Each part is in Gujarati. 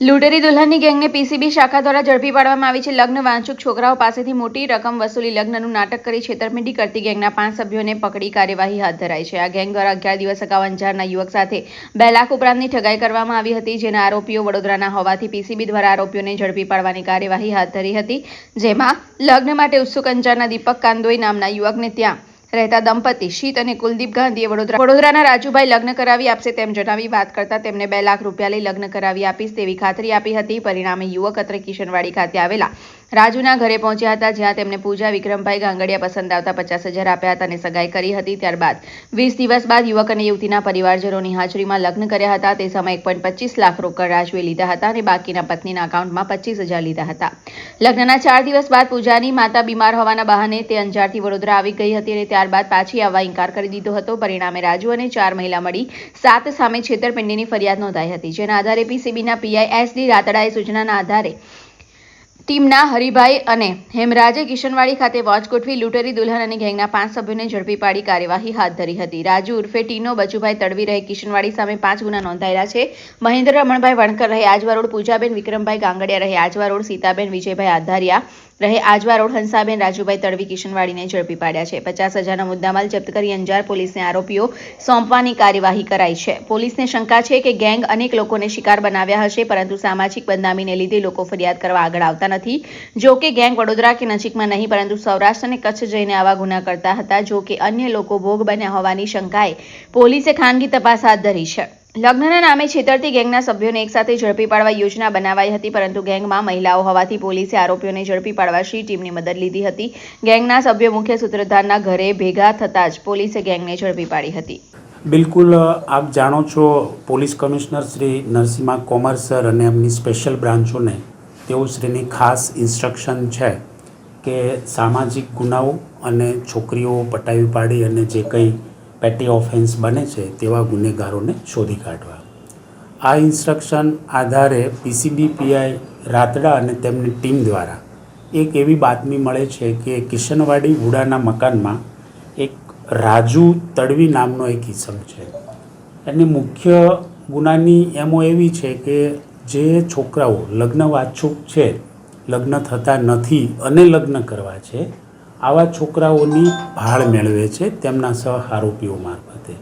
લૂંટેરી દુલ્હનની ગેંગને પીસીબી શાખા દ્વારા ઝડપી પાડવામાં આવી છે લગ્ન. વાંચુક છોકરાઓ પાસેથી મોટી રકમ વસૂલી લગ્નનું નાટક કરી છેતરપિંડી કરતી ગેંગના પાંચ સભ્યોને પકડી કાર્યવાહી હાથ ધરાઈ છે. આ ગેંગ દ્વારા અગિયાર દિવસ અગાઉ અંજારના યુવક સાથે બે લાખ ઉપરાંતની ઠગાઈ કરવામાં આવી હતી, જેના આરોપીઓ વડોદરાના હોવાથી પીસીબી દ્વારા આરોપીઓને ઝડપી પાડવાની કાર્યવાહી હાથ ધરી હતી, જેમાં લગ્ન માટે ઉત્સુક અંજારના દીપક કાંદોઈ નામના યુવકને ત્યાં રહેતા દંપતી, શીત અને કુલદીપ ગાંધીએ વડોદરા વડોદરાના રાજુભાઈ લગ્ન કરાવી આપશે તેમ જણાવી વાત કરતા તેમને બે લાખ રૂપિયા લઈ લગ્ન કરાવી આપીશ તેવી ખાતરી આપી હતી. પરિણામે યુવક અત્રે કિશનવાડી ખાતે આવેલા રાજુના ઘરે પહોંચ્યા હતા, જ્યાં તેમને પૂજા વિક્રમભાઈ ગાંગડિયા પસંદ આવતા પચાસ હજાર આપ્યા હતા અને સગાઈ કરી હતી. ત્યારબાદ વીસ દિવસ બાદ યુવક અને યુવતીના પરિવારજનોની હાજરીમાં લગ્ન કર્યા હતા. તે સમયે એક પચીસ લાખ રોકડ રાજુએ લીધા હતા અને બાકીના પત્નીના અકાઉન્ટમાં પચીસ હજાર લીધા હતા. લગ્નના ચાર દિવસ બાદ પૂજાની માતા બીમાર હોવાના બહાને તે અંજારથી વડોદરા આવી ગઈ હતી અને ત્યારબાદ પાછી આવવા ઇન્કાર કરી દીધો હતો. પરિણામે રાજુ અને ચાર મહિલા મળી સાત સામે છેતરપિંડીની ફરિયાદ નોંધાઈ હતી. જેના આધારે પીસીબીના પીઆઈ એસ ડી રાતડાએ સૂચનાના આધારે ટીમના હરિભાઈ અને હેમરાજે કિશનવાડી ખાતે વોચ ગોઠવી લૂંટેરી દુલ્હન અને ગેંગના પાંચ સભ્યોને ઝડપી પાડી કાર્યવાહી હાથ ધરી હતી. રાજુ ઉર્ફે ટીનો બચુભાઈ તડવી રહે કિશનવાડી સામે પાંચ ગુના નોંધાયેલા છે. મહેન્દ્ર રમણભાઈ વણકર રહે આજવા રોડ, પૂજાબેન વિક્રમભાઈ ગાંગડિયા રહે આજવા રોડ, સીતાબેન વિજયભાઈ આધારિયા રહે આજવા રોડ હંસાબેન રાજુભાઈ તડવી કિશનવાડીને ઝડપી પાડ્યા છે. પચાસ હજારનો મુદ્દામાલ જપ્ત કરી અંજાર પોલીસને આરોપીઓ સોંપવાની કાર્યવાહી કરાઈ છે. પોલીસને શંકા છે કે ગેંગ અનેક લોકોને શિકાર બનાવ્યા હશે, પરંતુ સામાજિક બદનામીને લીધે લોકો ફરિયાદ કરવા આગળ આવતા નથી. જો કે ગેંગ વડોદરા કે નજીકમાં નહીં, પરંતુ સૌરાષ્ટ્ર અને કચ્છ જઈને આવા ગુના કરતા હતા. જો કે અન્ય લોકો ભોગ બન્યા હોવાની શંકાએ પોલીસે ખાનગી તપાસ હાથ ધરી છે. લગ્નના નામે છેતરતી ગેંગના સભ્યોને એકસાથે ઝડપી પાડવા યોજના બનાવાઈ હતી, પરંતુ ગેંગમાં મહિલાઓ હોવાથી પોલીસે આરોપીઓને ઝડપી પાડવા શ્રી ટીમની મદદ લીધી હતી. ગેંગના સભ્યો મુખ્ય સૂત્રધારના ઘરે ભેગા થતાં જ પોલીસે ગેંગને ઝડપી પાડી હતી. બિલકુલ, આપ જાણો છો, police commissioner Shri Narasimha Komar sir અને એમની સ્પેશિયલ બ્રાન્ચોને, તેઓ શ્રીની ખાસ ઇન્સ્ટ્રક્શન છે કે સામાજિક ગુનાઓ અને છોકરીઓ પટાવી પાડી અને જે કંઈ પેટી ઓફેન્સ બને છે તેવા ગુનેગારોને શોધી કાઢવા. આ ઇન્સ્ટ્રક્શન આધારે પીસીબી પીઆઈ રાતડા અને તેમની ટીમ દ્વારા એક એવી બાતમી મળે છે કે કિશનવાડી વુડાના મકાનમાં એક રાજુ તડવી નામનો એક ઇસમ છે. એની મુખ્ય ગુનાની એમો એવી છે કે જે છોકરાઓ લગ્ન વાછુક છે, લગ્ન થતા નથી અને લગ્ન કરવા છે આવા છોકરાઓની ભાળ મેળવે છે તેમના સહઆરોપીઓ મારફતે.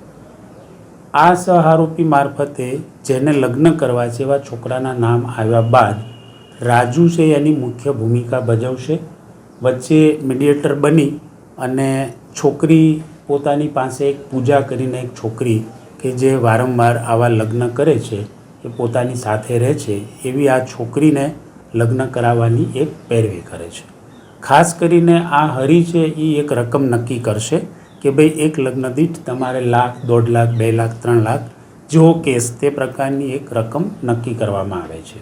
આ સહઆરોપી મારફતે જેને લગ્ન કરવા છે એવા છોકરાના નામ આવ્યા બાદ રાજુ છે એની મુખ્ય ભૂમિકા ભજવશે. વચ્ચે મીડિયેટર બની અને છોકરી પોતાની પાસે એક પૂજા કરીને એક છોકરી કે જે વારંવાર આવા લગ્ન કરે છે એ પોતાની સાથે રહે છે એવી આ છોકરીને લગ્ન કરાવવાની એક પેરવી કરે છે. ખાસ કરીને આ હરી છે એ એક રકમ નક્કી કરશે કે ભાઈ એક લગ્ન દીઠ તમારે લાખ, દોઢ લાખ, બે લાખ, ત્રણ લાખ જેવો કેસ તે પ્રકારની એક રકમ નક્કી કરવામાં આવે છે.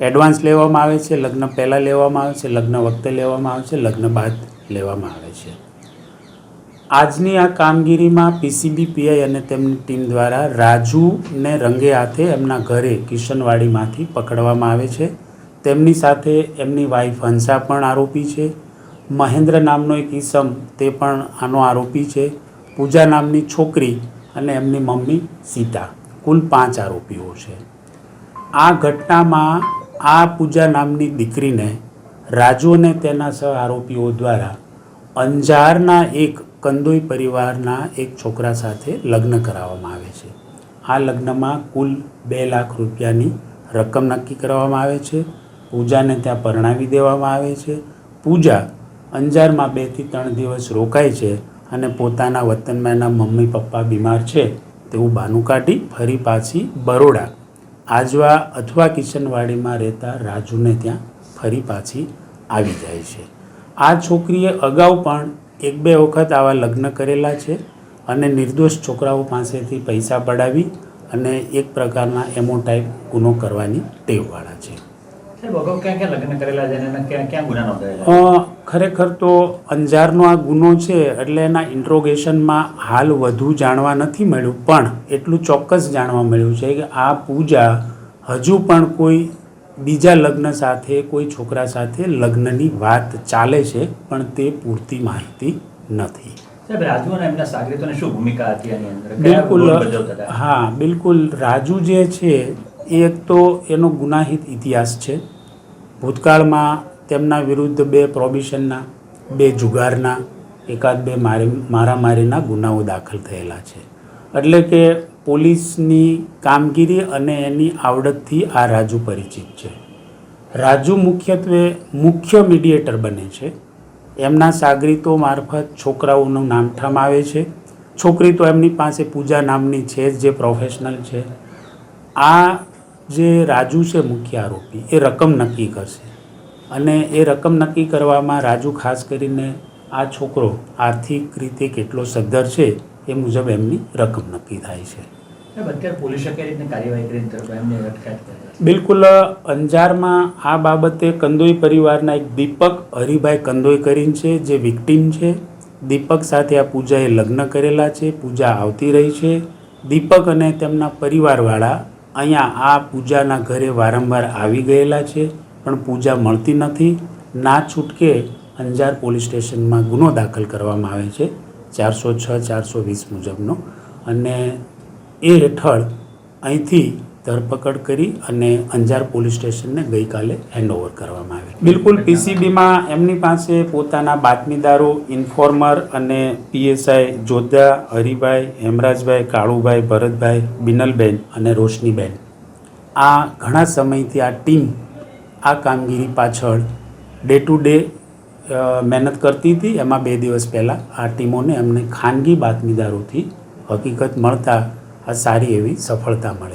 એડવાન્સ લેવામાં આવે છે, લગ્ન પહેલાં લેવામાં આવે છે, લગ્ન વખતે લેવામાં આવે છે, લગ્ન બાદ લેવામાં આવે છે. આજની આ કામગીરીમાં પીસીબી, પીઆઈ અને તેમની ટીમ દ્વારા રાજુને રંગે હાથે એમના ઘરે કિશનવાડીમાંથી પકડવામાં આવે છે. તેમની સાથે એમની વાઈફ હંસા પણ આરોપી છે. મહેન્દ્ર નામનો એક ઈસમ તે પણ આનો આરોપી છે. પૂજા નામની છોકરી અને એમની મમ્મી સીતા. કુલ પાંચ આરોપીઓ છે. આ ઘટનામાં આ પૂજા નામની દીકરીને રાજુ અને તેના સહ આરોપીઓ દ્વારા અંજારના એક કંદોઈ પરિવારના એક છોકરા સાથે લગ્ન કરાવવામાં આવે છે. આ લગ્નમાં કુલ બે લાખ રૂપિયાની રકમ નક્કી કરવામાં આવે છે. પૂજાને ત્યાં પરણાવી દેવામાં આવે છે. પૂજા અંજારમાં બેથી ત્રણ દિવસ રોકાય છે અને પોતાના વતનમાં એના મમ્મી પપ્પા બીમાર છે તેવું બાનું કાઢી ફરી પાછી બરોડા, આજવા અથવા કિશનવાડીમાં રહેતા રાજુને ત્યાં ફરી પાછી આવી જાય છે. આ છોકરીએ અગાઉ પણ એક બે વખત આવા લગ્ન કરેલા છે અને નિર્દોષ છોકરાઓ પાસેથી પૈસા પડાવી અને એક પ્રકારના એમો ટાઈપ ગુનો કરવાની ટેવવાળા છે. ખરેખર તો અંજારનો આ ગુનો છે એટલે એના ઇન્ટ્રોગેશનમાં હાલ વધુ જાણવા નથી મળ્યું પણ એટલું ચોક્કસ જાણવા મળ્યું છે કે આ પૂજા હજુ પણ કોઈ બીજા લગ્ન સાથે કોઈ છોકરા સાથે લગ્નની વાત ચાલે છે પણ તે પૂરતી માહિતી નથી. બિલકુલ હા બિલકુલ. રાજુ જે છે એક તો એનો ગુનાહિત ઇતિહાસ છે. ભૂતકાળમાં તેમના વિરુદ્ધ બે પ્રોબિશનના બે જુગારના, એકાદ બે મારી, મારામારીના ગુનાઓ દાખલ થયેલા છે. એટલે કે પોલીસની કામગીરી અને એની આવડતથી આ રાજુ પરિચિત છે. રાજુ મુખ્યત્વે મુખ્ય મીડિયેટર બને છે. એમના સાગરીતો મારફત છોકરાઓનું નામઠામ આવે છે. છોકરી તો એમની પાસે પૂજા નામની છે જ, જે પ્રોફેશનલ છે. આ જે રાજુ છે મુખ્ય આરોપી એ રકમ નક્કી કરશે. અને એ રકમ નક્કી કરવામાં રાજુ ખાસ કરીને આ છોકરો આર્થિક રીતે કેટલો સદ્ધર છે એ મુજબ એમની રકમ નક્કી થાય છે. બિલકુલ અંજારમાં આ બાબતે કંદોઈ પરિવારના એક દીપક હરિભાઈ કંદોઈ કરીને છે જે વિક્ટીમ છે. દીપક સાથે આ પૂજાએ લગ્ન કરેલા છે પૂજા આવતી રહી છે. દીપક અને તેમના પરિવારવાળા અહીંયા આ પૂજાના ઘરે વારંવાર આવી ગયેલા છે, પણ પૂજા મળતી નથી. ના છૂટકે અંજાર પોલીસ સ્ટેશનમાં ગુનો દાખલ કરવામાં આવે છે, ચારસો છ, ચારસો વીસ મુજબનો. અને એ હેઠળ અહીંથી ધરપકડ કરી અને અંજાર પોલીસ સ્ટેશનને ગઈકાલે હેન્ડઓવર કરવામાં આવી બિલકુલ, પીસીબીમાં એમની પાસે પોતાના બાતમીદારો ઇન્ફોર્મર અને પીએસઆઈ જોધા, હરિભાઈ, હેમરાજભાઈ, કાળુભાઈ, ભરતભાઈ, બિનલબેન અને રોશનીબેન. આ ઘણા સમયથી આ ટીમ આ કામગીરી પાછળ ડે ટુ ડે મહેનત કરતી હતી. એમાં બે દિવસ પહેલાં આ ટીમોને એમને ખાનગી બાતમીદારોથી હકીકત મળતા આ સારી એવી સફળતા મળે.